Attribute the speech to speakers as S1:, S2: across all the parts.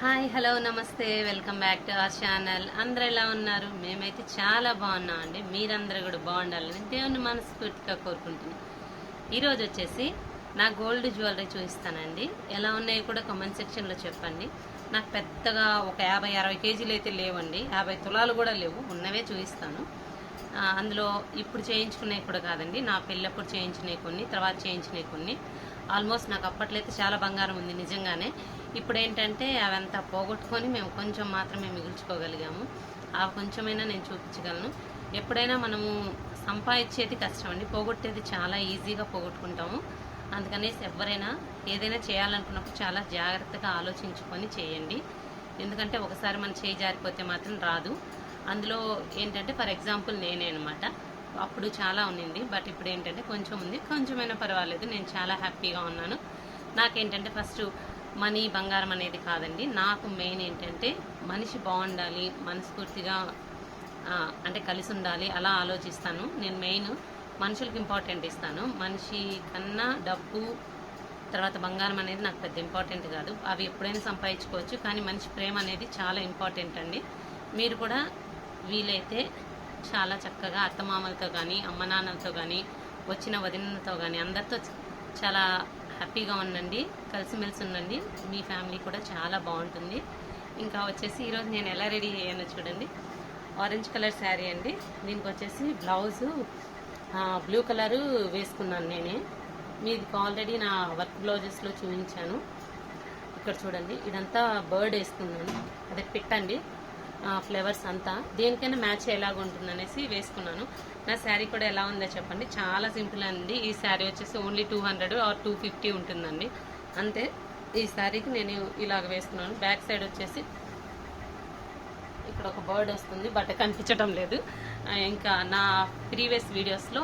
S1: Hi hello నమస్తే welcome back to our channel. అందరు ఎలా ఉన్నారు? మేమైతే చాలా బాగున్నాం అండి మీరందరూ కూడా బాగుండాలని దేవుని మనస్ఫూర్తిగా కోరుకుంటున్నాం. ఈరోజు వచ్చేసి నా గోల్డ్ జ్యువెలరీ చూపిస్తానండి. ఎలా ఉన్నాయో కూడా కామెంట్ సెక్షన్లో చెప్పండి. నాకు పెద్దగా ఒక యాభై అరవై కేజీలు అయితే లేవండి. యాభై తులాలు కూడా లేవు. ఉన్నవే చూపిస్తాను. అందులో ఇప్పుడు చేయించుకునేవి కూడా కాదండి. నా పెళ్ళప్పుడు చేయించినవి కొన్ని తర్వాత చేయించినవి కొన్ని. ఆల్మోస్ట్ నాకు అప్పట్లో అయితే చాలా బంగారం ఉంది నిజంగానే. ఇప్పుడు ఏంటంటే అవంతా పోగొట్టుకొని మేము కొంచెం మాత్రమే మిగుల్చుకోగలిగాము. ఆ కొంచెమైనా నేను చూపించగలను. ఎప్పుడైనా మనము సంపాదించేది కష్టం అండి పోగొట్టేది చాలా ఈజీగా పోగొట్టుకుంటాము. అందుకనేసి ఎవరైనా ఏదైనా చేయాలనుకున్నప్పుడు చాలా జాగ్రత్తగా ఆలోచించుకొని చేయండి. ఎందుకంటే ఒకసారి మన చేయి జారిపోతే మాత్రం రాదు. అందులో ఏంటంటే ఫర్ ఎగ్జాంపుల్ నేనే అనమాట అప్పుడు చాలా ఉన్నింది. బట్ ఇప్పుడు ఏంటంటే కొంచెం ఉంది. కొంచెమైనా పర్వాలేదు. నేను చాలా హ్యాపీగా ఉన్నాను. నాకేంటంటే ఫస్ట్ మనీ బంగారం అనేది కాదండి. నాకు మెయిన్ ఏంటంటే మనిషి బాగుండాలి మనస్ఫూర్తిగా అంటే కలిసి ఉండాలి అలా ఆలోచిస్తాను. నేను మెయిన్ మనుషులకి ఇంపార్టెంట్ ఇస్తాను. మనిషి కన్నా డబ్బు తర్వాత బంగారం అనేది నాకు పెద్ద ఇంపార్టెంట్ కాదు. అవి ఎప్పుడైనా సంపాదించుకోవచ్చు. కానీ మనిషి ప్రేమ అనేది చాలా ఇంపార్టెంట్ అండి. మీరు కూడా వీలైతే చాలా చక్కగా అత్తమామలతో కానీ అమ్మ నాన్నలతో కానీ వచ్చిన వదినలతో కానీ అందరితో చాలా హ్యాపీగా ఉండండి కలిసిమెలిసి ఉండండి. మీ ఫ్యామిలీ కూడా చాలా బాగుంటుంది. ఇంకా వచ్చేసి ఈరోజు నేను ఎలా రెడీ అయ్యానో చూడండి. ఆరెంజ్ కలర్ శారీ అండి. దీనికి వచ్చేసి బ్లౌజు బ్లూ కలరు వేసుకున్నాను నేనే. మీకు ఆల్రెడీ నా వర్క్ బ్లౌజెస్లో చూపించాను. ఇక్కడ చూడండి ఇదంతా బర్డ్ వేసుకున్నాను. అదే పెట్టండి. ఫ్లేవర్స్ అంతా. దేనికైనా మ్యాచ్ ఎలాగ ఉంటుంది అనేసి వేసుకున్నాను. నా శారీ కూడా ఎలా ఉందో చెప్పండి. చాలా సింపుల్ అండి. ఈ శారీ వచ్చేసి only two hundred or two fifty ఉంటుందండి. అంతే. ఈ శారీకి నేను ఇలాగ వేసుకున్నాను. బ్యాక్ సైడ్ వచ్చేసి ఇక్కడ ఒక బర్డ్ వస్తుంది. బట్ కనిపించడం లేదు. ఇంకా నా ప్రీవియస్ వీడియోస్లో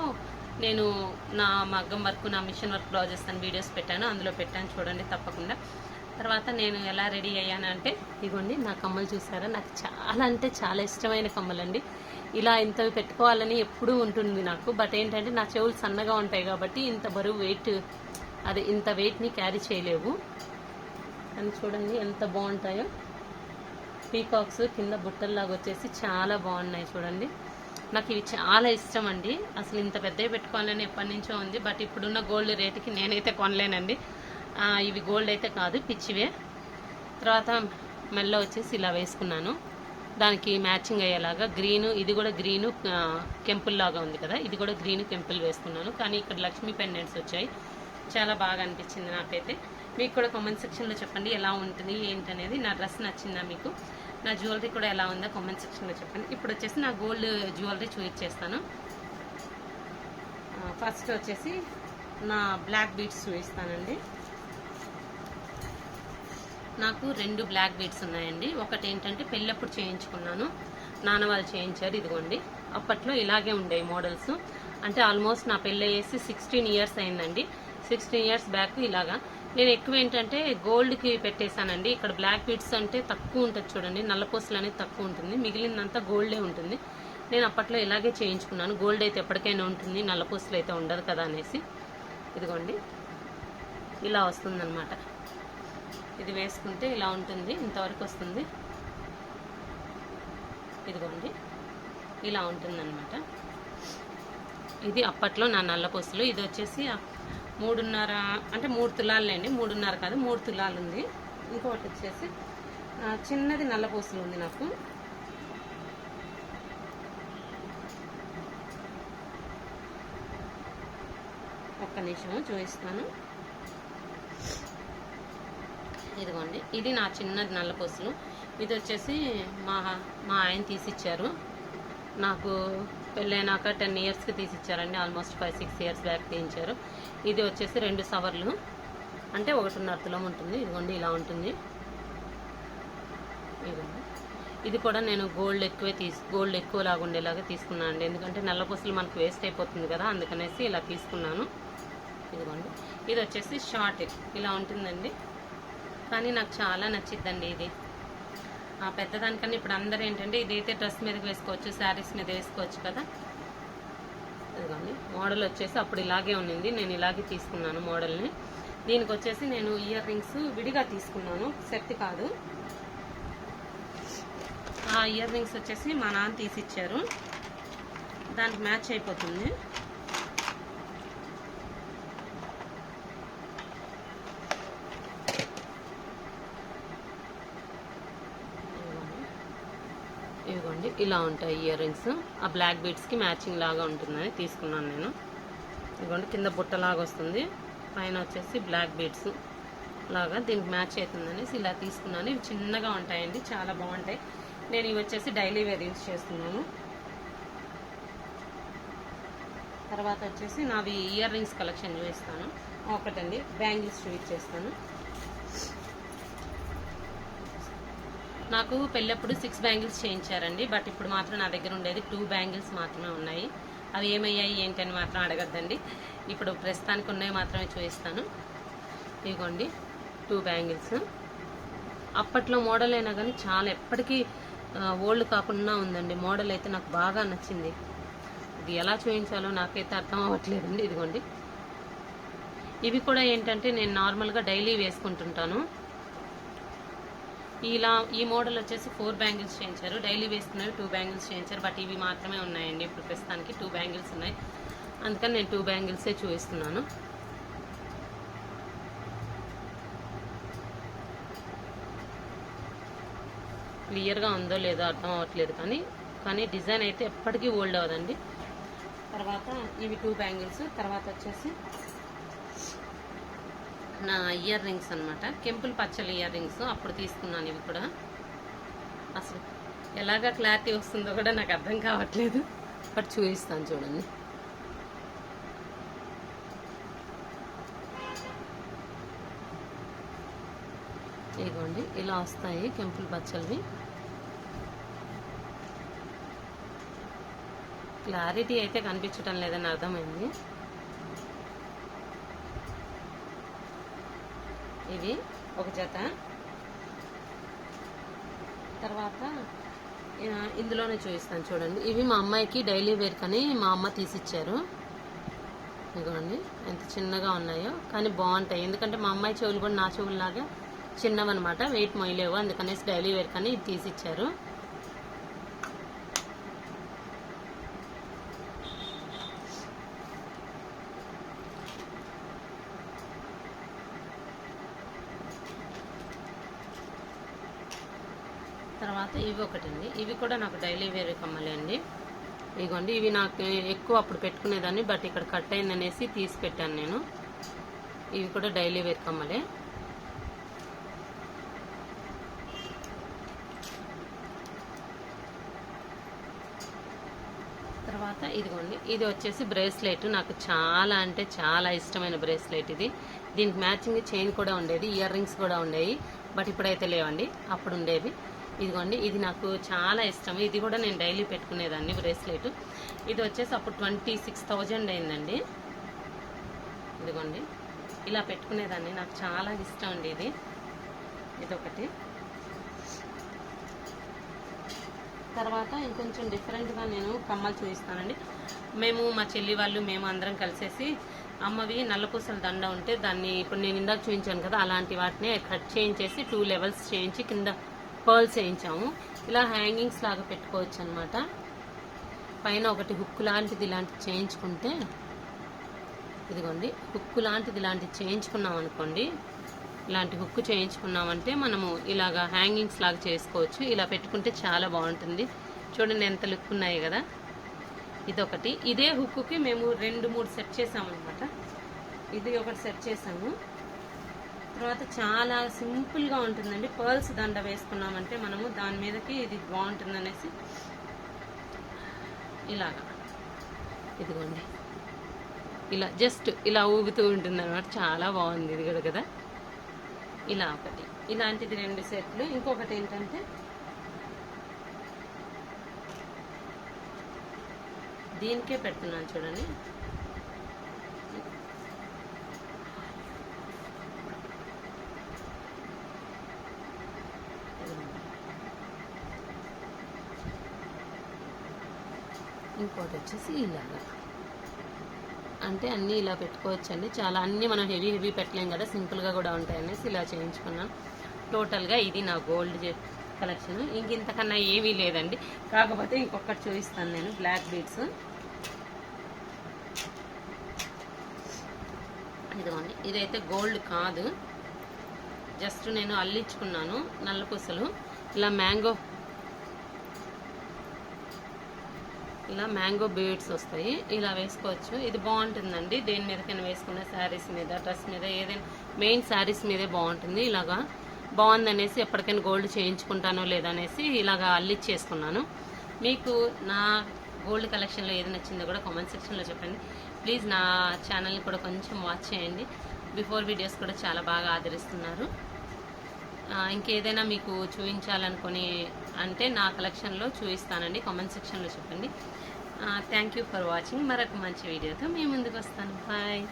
S1: నేను నా మగ్గం వర్క్ నా మిషన్ వర్క్ బ్లౌజెస్ అని వీడియోస్ పెట్టాను. అందులో పెట్టాను చూడండి తప్పకుండా. తర్వాత నేను ఎలా రెడీ అయ్యానంటే ఇదిగోండి నా కమ్మలు చూసారా? నాకు చాలా అంటే చాలా ఇష్టమైన కమ్మలండి. ఇలా ఇంతవి పెట్టుకోవాలని ఎప్పుడూ ఉంటుంది నాకు. బట్ ఏంటంటే నా చెవులు సన్నగా ఉంటాయి కాబట్టి ఇంత బరువు వెయిట్ అదే ఇంత వెయిట్ని క్యారీ చేయలేవు. అని చూడండి ఎంత బాగుంటాయో. పీకాక్స్ కింద బుట్టల్లాగా వచ్చేసి చాలా బాగున్నాయి చూడండి. నాకు ఇవి చాలా ఇష్టం అండి. అసలు ఇంత పెద్దవి పెట్టుకోవాలని ఎప్పటి నుంచో ఉంది. బట్ ఇప్పుడున్న గోల్డ్ రేటుకి నేనైతే కొనలేనండి. ఇవి గోల్డ్ అయితే కాదు పిచ్చివే. తర్వాత మెల్ల వచ్చేసి ఇలా వేసుకున్నాను. దానికి మ్యాచింగ్ అయ్యేలాగా గ్రీను ఇది కూడా గ్రీను కెంపుల్ లాగా ఉంది కదా ఇది కూడా గ్రీన్ కెంపుల్ వేసుకున్నాను. కానీ ఇక్కడ లక్ష్మీ పెండెంట్స్ వచ్చాయి. చాలా బాగా అనిపించింది నాకైతే. మీకు కూడా కామెంట్ సెక్షన్లో చెప్పండి ఎలా ఉంటుంది ఏంటనేది. నా డ్రెస్ నచ్చిందా మీకు? నా జ్యువెలరీ కూడా ఎలా ఉందో? కామెంట్ సెక్షన్లో చెప్పండి. ఇప్పుడు వచ్చేసి నా గోల్డ్ జ్యువెలరీ చూపించేస్తాను ఫస్ట్ వచ్చేసి నా బ్లాక్ బీట్స్ చూపిస్తానండి నాకు రెండు బ్లాక్ బీడ్స్ ఉన్నాయండి. ఒకటి ఏంటంటే పెళ్ళప్పుడు చేయించుకున్నాను. నాన్న వాళ్ళు చేయించారు ఇదిగోండి. అప్పట్లో ఇలాగే ఉండేవి మోడల్స్ అంటే ఆల్మోస్ట్ నా పెళ్ళి అయ్యేసి సిక్స్టీన్ ఇయర్స్ అయిందండి. సిక్స్టీన్ ఇయర్స్ బ్యాక్ ఇలాగా. నేను ఎక్కువ ఏంటంటే గోల్డ్కి పెట్టేశానండి. ఇక్కడ బ్లాక్ బీడ్స్ అంటే తక్కువ ఉంటుంది చూడండి. నల్లపూసలు అనేది తక్కువ ఉంటుంది. మిగిలిందంతా గోల్డే ఉంటుంది. నేను అప్పట్లో ఇలాగే చేయించుకున్నాను. గోల్డ్ అయితే ఎప్పటికైనా ఉంటుంది. నల్లపూసలు అయితే ఉండదు కదా అనేసి. ఇదిగోండి. ఇలా వస్తుందన్నమాట. ఇది వేసుకుంటే ఇలా ఉంటుంది ఇంతవరకు వస్తుంది. ఇదిగోండి ఇలా ఉంటుందన్నమాట. ఇది అప్పట్లో నా నల్లపూసలు ఇది వచ్చేసి మూడున్నర అంటే మూడు తులాలండి మూడున్నర కాదు మూడు తులాలు ఉంది ఇంకొకటి వచ్చేసి చిన్నది నల్లపూసలు ఉంది నాకు. ఒక్క నిమిషం చూపిస్తాను. ఇదిగోండి. ఇది నా చిన్నది నల్లపూసలు ఇది వచ్చేసి మా మా ఆయన తీసిచ్చారు. నాకు పెళ్ళైనాక టెన్ ఇయర్స్కి తీసిచ్చారండి. Almost five six years back తీయించారు. ఇది వచ్చేసి రెండు సవర్లు. అంటే ఒకటిన్నర తులం ఉంటుంది. ఇదిగోండి ఇలా ఉంటుంది. ఇదిగోండి. ఇది కూడా నేను గోల్డ్ ఎక్కువే తీసు గోల్డ్ ఎక్కువ లాగా ఉండేలాగా తీసుకున్నాను అండి. ఎందుకంటే నల్లపూసలు మనకు వేస్ట్ అయిపోతుంది కదా అందుకనేసి ఇలా తీసుకున్నాను. ఇదిగోండి. ఇది వచ్చేసి షార్ట్. ఇలా ఉంటుందండి. కానీ నాకు చాలా నచ్చిద్దండి ఇది. ఆ పెద్దదానికన్నా ఇప్పుడు అందరూ ఏంటంటే ఇదైతే డ్రెస్ మీదకి వేసుకోవచ్చు శారీస్ మీద వేసుకోవచ్చు కదా. అది మోడల్ వచ్చేసి అప్పుడు ఇలాగే ఉన్నింది. నేను ఇలాగే తీసుకున్నాను మోడల్ని. దీనికి వచ్చేసి నేను ఇయర్ రింగ్స్ విడిగా తీసుకున్నాను. సెట్ కాదు. ఆ ఇయర్ రింగ్స్ వచ్చేసి మా నాన్న తీసిచ్చారు. దానికి మ్యాచ్ అయిపోతుంది. చూడండి ఇలా ఉంటాయి ఇయర్ రింగ్స్. ఆ బ్లాక్ బీడ్స్కి మ్యాచింగ్ లాగా ఉంటుందని తీసుకున్నాను నేను. ఇదిగోండి కింద బుట్టలాగా వస్తుంది. పైన వచ్చేసి బ్లాక్ బీడ్స్ లాగా దీనికి మ్యాచ్ అవుతుందనేసి ఇలా తీసుకున్నాను. ఇవి చిన్నగా ఉంటాయండి. చాలా బాగుంటాయి. నేను ఇవి వచ్చేసి డైలీ వేర్ యూస్ చేస్తున్నాను. తర్వాత వచ్చేసి నావి ఇయర్ రింగ్స్ కలెక్షన్ చూపిస్తాను ఒకటండి బ్యాంగిల్స్ చూపించేస్తాను. నాకు పెళ్ళప్పుడు సిక్స్ బ్యాంగిల్స్ చేయించారండి. బట్ ఇప్పుడు మాత్రం నా దగ్గర ఉండేది టూ బ్యాంగిల్స్ మాత్రమే ఉన్నాయి. అవి ఏమయ్యాయి ఏంటని మాత్రం అడగద్దండి. ఇప్పుడు ప్రస్తుతానికి ఉన్నాయి మాత్రమే చూపిస్తాను. ఇదిగోండి టూ బ్యాంగిల్స్. అప్పట్లో మోడల్ అయినా కానీ చాలా ఎప్పటికీ ఓల్డ్ కాకుండా ఉందండి. మోడల్ అయితే నాకు బాగా నచ్చింది. ఇది ఎలా చూపించాలో నాకైతే అర్థం అవ్వట్లేదండి. ఇదిగోండి. ఇవి కూడా ఏంటంటే నేను నార్మల్గా డైలీ వేసుకుంటుంటాను. ఇలా ఈ మోడల్ వచ్చేసి ఫోర్ బ్యాంగిల్స్ చేయించారు. డైలీ వేసుకున్నవి టూ బ్యాంగిల్స్ చేయించారు. బట్ ఇవి మాత్రమే ఉన్నాయండి. ఇప్పుడు ప్రస్తుతానికి టూ బ్యాంగిల్స్ ఉన్నాయి. అందుకని నేను టూ బ్యాంగిల్సే చూపిస్తున్నాను. క్లియర్గా ఉందో లేదో అర్థం అవ్వట్లేదు కానీ కానీ డిజైన్ అయితే ఎప్పటికీ ఓల్డ్ అవ్వదండి. తర్వాత ఇవి టూ బ్యాంగిల్స్. తర్వాత వచ్చేసి నా ఇయర్ రింగ్స్ అనమాట కెంపుల్ పచ్చల ఇయర్ రింగ్స్ అప్పుడు తీసుకున్నాను ఇవి కూడా. అసలు ఎలాగా క్లారిటీ వస్తుందో కూడా నాకు అర్థం కావట్లేదు. బట్ చూపిస్తాను చూడండి. ఇదిగోండి ఇలా వస్తాయి కెంపుల్ పచ్చలవి క్లారిటీ అయితే కనిపించడం లేదని అర్థమైంది. ఇవి ఒక జత. తర్వాత ఇందులోనే చూపిస్తాను చూడండి. ఇవి మా అమ్మాయికి డైలీ వేర్ కానీ మా అమ్మ తీసిచ్చారు. ఇదిగోండి ఎంత చిన్నగా ఉన్నాయో కానీ బాగుంటాయి. ఎందుకంటే మా అమ్మాయి చెవులు కూడా నా చెవుల్లాగా చిన్నవన్నమాట. వెయిట్ మొయ్యలేవు అందుకనేసి డైలీ వేర్ కానీ ఇది తీసిచ్చారు. ఇవి ఒకటి ఒకటండి ఇవి కూడా నాకు డైలీ వేర్ కమ్మలే అండి. ఇదిగోండి ఇవి నాకు ఎక్కువ అప్పుడు పెట్టుకునేదాన్ని బట్ ఇక్కడ కట్ అయిందనేసి తీసి పెట్టాను నేను. ఇవి కూడా డైలీ వేర్ కమ్మలే. తర్వాత ఇదిగోండి ఇది వచ్చేసి బ్రేస్లెట్. నాకు చాలా అంటే చాలా ఇష్టమైన బ్రేస్లెట్ ఇది. దీనికి మ్యాచింగ్ చైన్ కూడా ఉండేది ఇయర్ రింగ్స్ కూడా ఉండేవి బట్ ఇప్పుడైతే లేవండి. అప్పుడు ఉండేవి. ఇదిగోండి ఇది నాకు చాలా ఇష్టం. ఇది కూడా నేను డైలీ పెట్టుకునేదాన్ని బ్రేస్లెట్. ఇది వచ్చేసి అప్పుడు ట్వంటీ సిక్స్ థౌజండ్ అయిందండి. ఇదిగోండి ఇలా పెట్టుకునేదాన్ని. నాకు చాలా ఇష్టం అండి ఇది. ఇదొకటి. తర్వాత ఇంకొంచెం డిఫరెంట్గా నేను కమ్మలు చూపిస్తానండి. మేము మా చెల్లి వాళ్ళు మేము అందరం కలిసేసి అమ్మవి నల్లపూసల దండ ఉంటే దాన్ని ఇప్పుడు నేను ఇందాక చూపించాను కదా అలాంటి వాటిని కట్ చేయించేసి టూ లెవెల్స్ చేయించి కింద పర్ల్స్ వేయించాము ఇలా హ్యాంగింగ్స్ లాగా పెట్టుకోవచ్చు అనమాట పైన ఒకటి హుక్ లాంటిది ఇలాంటిది చేయించుకుంటే ఇదిగోండి హుక్ లాంటిది ఇలాంటిది చేయించుకున్నాం అనుకోండి ఇలాంటి హుక్ చేయించుకున్నామంటే మనము ఇలాగా హ్యాంగింగ్స్ లాగా చేసుకోవచ్చు. ఇలా పెట్టుకుంటే చాలా బాగుంటుంది. చూడండి ఎంత లుక్ ఉన్నాయి కదా. ఇదొకటి. ఇదే హుక్కి మేము రెండు మూడు సెట్ చేసామన్నమాట. ఇది ఒకటి సెట్ చేసాము. తర్వాత చాలా సింపుల్గా ఉంటుందండి. పర్ల్స్ దండ వేసుకున్నామంటే మనము దాని మీదకి ఇది బాగుంటుంది అనేసి ఇలాగా. ఇదిగోండి. ఇలా జస్ట్ ఇలా ఊగుతూ ఉంటుంది అనమాట చాలా బాగుంది ఇది కూడా కదా. ఇలా ఒకటి. ఇలాంటిది రెండు సెట్లు. ఇంకొకటి ఏంటంటే దీనికే పెడుతున్నాను చూడండి. ఇంకోటి వచ్చేసి ఇలాగా. అంటే అన్నీ ఇలా పెట్టుకోవచ్చండి. చాలా అన్నీ మనం హెవీ హెవీ పెట్టలేం కదా. సింపుల్గా కూడా ఉంటాయనేసి ఇలా చేయించుకున్నాను టోటల్గా ఇది నా గోల్డ్ కలెక్షన్. ఇంక ఇంతకన్నా ఏమీ లేదండి. కాకపోతే ఇంకొకటి చూపిస్తాను నేను. బ్లాక్ బీడ్స్ ఇదిగోండి. ఇదైతే గోల్డ్ కాదు. జస్ట్ నేను అల్లించుకున్నాను నల్ల పూసలు. ఇలా మ్యాంగో ఇలా మ్యాంగో బీడ్స్ వస్తాయి. ఇలా వేసుకోవచ్చు. ఇది బాగుంటుందండి. దేని మీదకైనా వేసుకున్న శారీస్ మీద డ్రెస్ మీద ఏదైనా మెయిన్ శారీస్ మీదే బాగుంటుంది. ఇలాగా బాగుందనేసి ఎప్పటికైనా గోల్డ్ చేయించుకుంటానో లేదనేసి ఇలాగా అల్లిచ్చేసుకున్నాను. మీకు నా గోల్డ్ కలెక్షన్లో ఏది నచ్చిందో కూడా కామెంట్ సెక్షన్లో చెప్పండి. ప్లీజ్ నా ఛానల్ని కూడా కొంచెం వాచ్ చేయండి. బిఫోర్ వీడియోస్ కూడా చాలా బాగా ఆదరిస్తున్నారు. ఇంకేదైనా మీకు చూపించాలనుకుని అంటే నా కలెక్షన్లో చూపిస్తానండి. కామెంట్ సెక్షన్లో చెప్పండి. థ్యాంక్ యూ ఫర్ వాచింగ్ మరొక మంచి వీడియోతో మేము ముందుకు వస్తాను. బాయ్